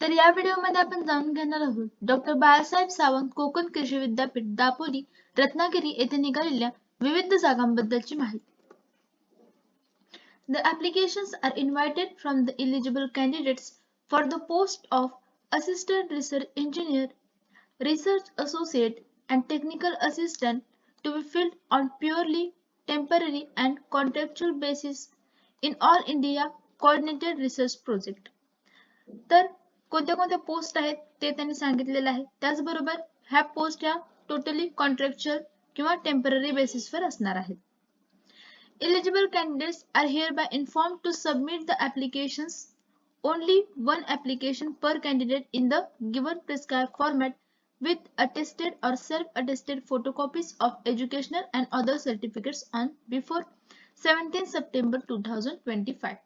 तर या व्हिडिओमध्ये आपण जाणून घेणार आहोत डॉक्टर बाळासाहेब सावंत कोकण कृषी विद्यापीठ दापोली रत्नागिरी येथे निघालेल्या विविध जागांबद्दलची माहिती The applications are invited from the eligible candidates for the post of Assistant Research Engineer, Research Associate, and Technical Assistant to be filled on purely temporary and contractual basis in all India Coordinated Research Project. तर कोणत्या कोणत्या post आहेत ते त्यांनी सांगितलेलं आहे त्याचबरोबर ह्या पोस्ट ह्या टोटली कॉन्ट्रॅक्च्युअल किंवा टेंपररी बेसिसवर असणार आहेत Eligible candidates are hereby informed to submit the applications only one application per candidate in the given prescribed format with attested or self-attested photocopies of educational and other certificates on before 17 September 2025.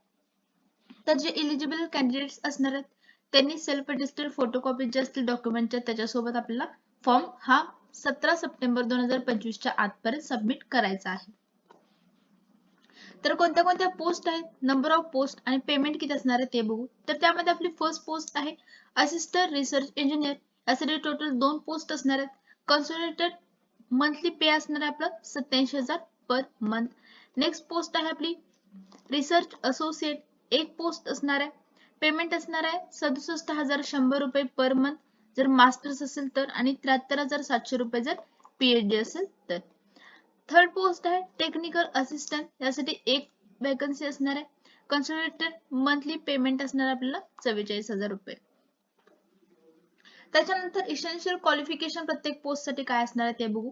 तर जे eligible candidates असणार आहेत त्यांनी self attested photocopy जे असतील डॉक्युमेंटच्या त्याच्यासोबत आपल्याला फॉर्म हा सतरा सप्टेंबर दोन हजार पंचवीसच्या आतपर्यंत सबमिट करायचा आहे. तर कोणत्या कोणत्या पोस्ट आहेत? नंबर ऑफ पोस्ट आणि पेमेंट किती असणार आहे ते बघू. तर त्यामध्ये आपली फर्स्ट पोस्ट आहे असिस्टंट रिसर्च इंजिनियर यासाठी टोटल दोन पोस्ट असणार आहेत. कन्सोलेटेड मंथली पे असणार आहे आपलं सत्याऐंशी हजार पर मंथ नेक्स्ट पोस्ट आहे आपली रिसर्च असोसिएट एक पोस्ट असणार आहे. पेमेंट असणार आहे सदुसष्ट हजार शंभर रुपये पर मंथ जर मास्टर्स असेल तर आणि त्र्याहत्तर हजार सातशे रुपये जर पीएचडी असेल तर. थर्ड पोस्ट आहे टेक्निकल असिस्टंट यासाठी एक वॅकन्सी असणार आहे. कन्सोलिडेटेड मंथली पेमेंट असणार आपल्याला चव्वेचाळीस हजार रुपये. त्याच्यानंतर इसेन्शियल क्वालिफिकेशन प्रत्येक पोस्टसाठी काय असणार आहे ते बघू.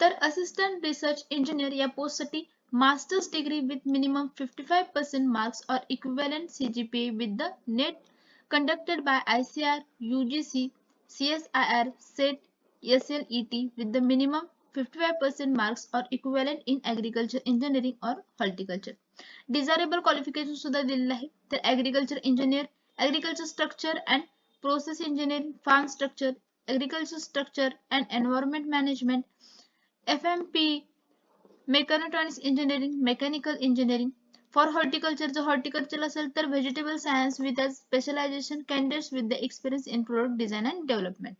तर असिस्टंट रिसर्च इंजिनियर या post साठी masters degree with minimum 55% marks or equivalent CGPA with the NET conducted by ICR, UGC, CSIR, SET, SLET with the minimum 55% marks or equivalent in agriculture engineering or horticulture. Desirable qualification सुद्धा दिलेलं आहे तर agriculture engineer, agriculture structure and process engineering, farm structure, agriculture structure and environment management, FMP, mechatronics engineering mechanical engineering. For horticulture जर horticulture असेल तर vegetable science with specialisation candidates with the experience in product design and development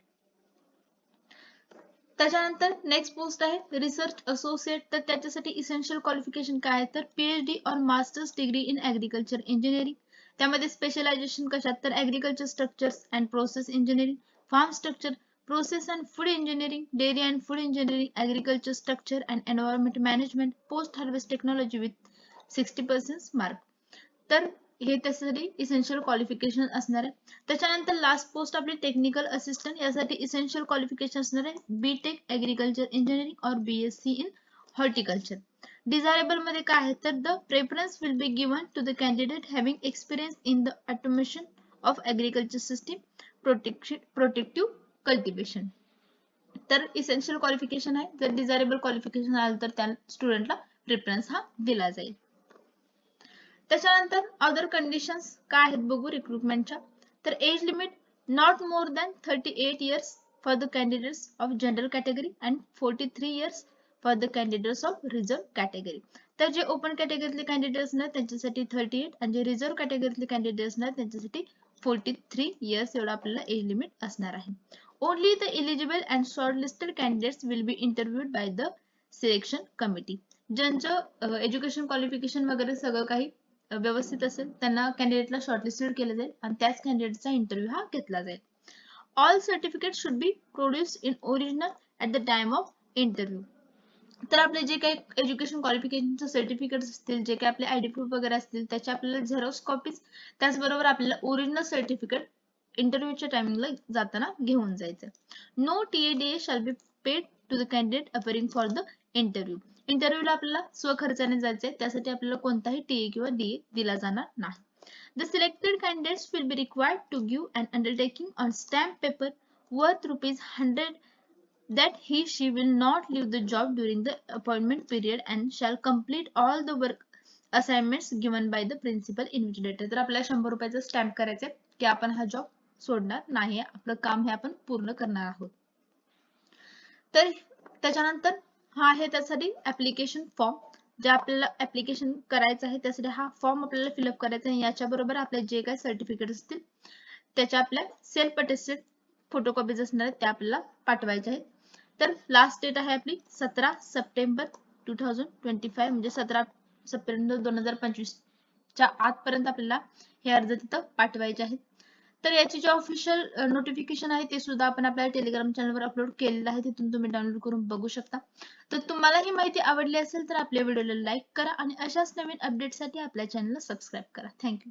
त्याच्यानंतर next post आहे research associate तर त्याच्यासाठी essential qualification काय आहे? तर पीएचडी और master's degree in agriculture engineering त्यामध्ये स्पेशलायझेशन कशात? तर agriculture structures and process engineering farm structure process and food engineering, dairy and food engineering, agriculture structure and environment management, post harvest technology with 60% mark. तर हे त्यासाठी essential qualification असणार आहे. त्याच्यानंतर last post आपली टेक्निकल असिस्टंट यासाठी essential qualification असणार आहे. बी टेक ऍग्रिकल्चर इंजिनिअरिंग और B S C in horticulture डिझायरेबलमध्ये काय आहे? तर the preference will be given to the candidate having experience in the automation of agriculture system protection protective cultivation. तर essential qualification आहे. जर desirable qualification आलं तर त्या स्टुडंटला प्रिफरन्स हा दिला जाईल. त्याच्यानंतर अदर कंडिशन्स काय आहेत बघू रिक्रुटमेंटच्या तर age limit not more than thirty eight years for the candidates of general category and forty three years for the candidates of reserve category तर जे ओपन कॅटेगरीतले कॅन्डिडेट्स ना त्यांच्यासाठी थर्टी एट आणि जे रिझर्व कॅटेगरीतले कॅन्डिडेट्स ना त्यांच्यासाठी फोर्टी थ्री इयर्स एवढा आपल्याला एज लिमिट असणार आहे. Only the eligible and shortlisted candidates will be interviewed by the selection committee. ज्यांचं एज्युकेशन क्वालिफिकेशन वगैरे सगळं काही व्यवस्थित असेल त्यांना कॅन्डिडेटला शॉर्टलिस्टेड केलं जाईल आणि त्याच कॅन्डिडेटचा इंटरव्ह्यू हा घेतला जाईल all certificate should be produce in original at the time of interview तर आपले जे काही एज्युकेशन क्वालिफिकेशनचे सर्टिफिकेट असतील जे काही आपले आयडी प्रूफ वगैरे असतील त्याचे आपल्याला झेरॉक्स कॉपीज त्याचबरोबर आपल्याला ओरिजिनल सर्टिफिकेट इंटरव्ह्यूच्या टायमिंगला जाताना घेऊन जायचं. No TA DA shall be paid to the candidate appearing for the interview इंटरव्ह्यूला आपल्याला स्वखर्चाने जायचंय त्यासाठी आपल्याला कोणताही टीए किंवा डीए दिला जाणार नाही. The selected candidates will be required to give an undertaking on stamp paper worth rupees hundred that he she will not leave the job during the appointment period and shall complete all the work assignments given by the principal invigilator तर आपल्याला शंभर रुपयाचा stamp करायचा की आपण हा job सोडणार नाही. आपलं काम हे आपण पूर्ण करणार आहोत. तर त्याच्यानंतर हा आहे त्यासाठी ऍप्लिकेशन फॉर्म जे आपल्याला ऍप्लिकेशन करायचं आहे त्यासाठी हा फॉर्म आपल्याला फिलअप करायचा आहे. याच्या बरोबर आपले जे काही सर्टिफिकेट असतील त्याच्या आपल्या सेल्फ अटेस्टेड फोटोकॉपीज असणार आहेत त्या आपल्याला पाठवायच्या आहेत. तर लास्ट डेट आहे आपली सतरा September two thousand twenty five म्हणजे सतरा सप्टेंबर दोन हजार पंचवीसच्या आतपर्यंत आपल्याला हे अर्ज तिथं पाठवायचे आहेत. तर याची जे ऑफिशियल नोटिफिकेशन आहे ते सुद्धा आपण आपल्या टेलिग्राम चॅनलवर अपलोड केलेलं आहे. तिथून तुम्ही डाउनलोड करून बघू शकता. तर तुम्हाला ही माहिती आवडली असेल तर आपल्या व्हिडिओला लाईक करा आणि अशाच नवीन अपडेटसाठी आपल्या चॅनलला सबस्क्राईब करा. थँक्यू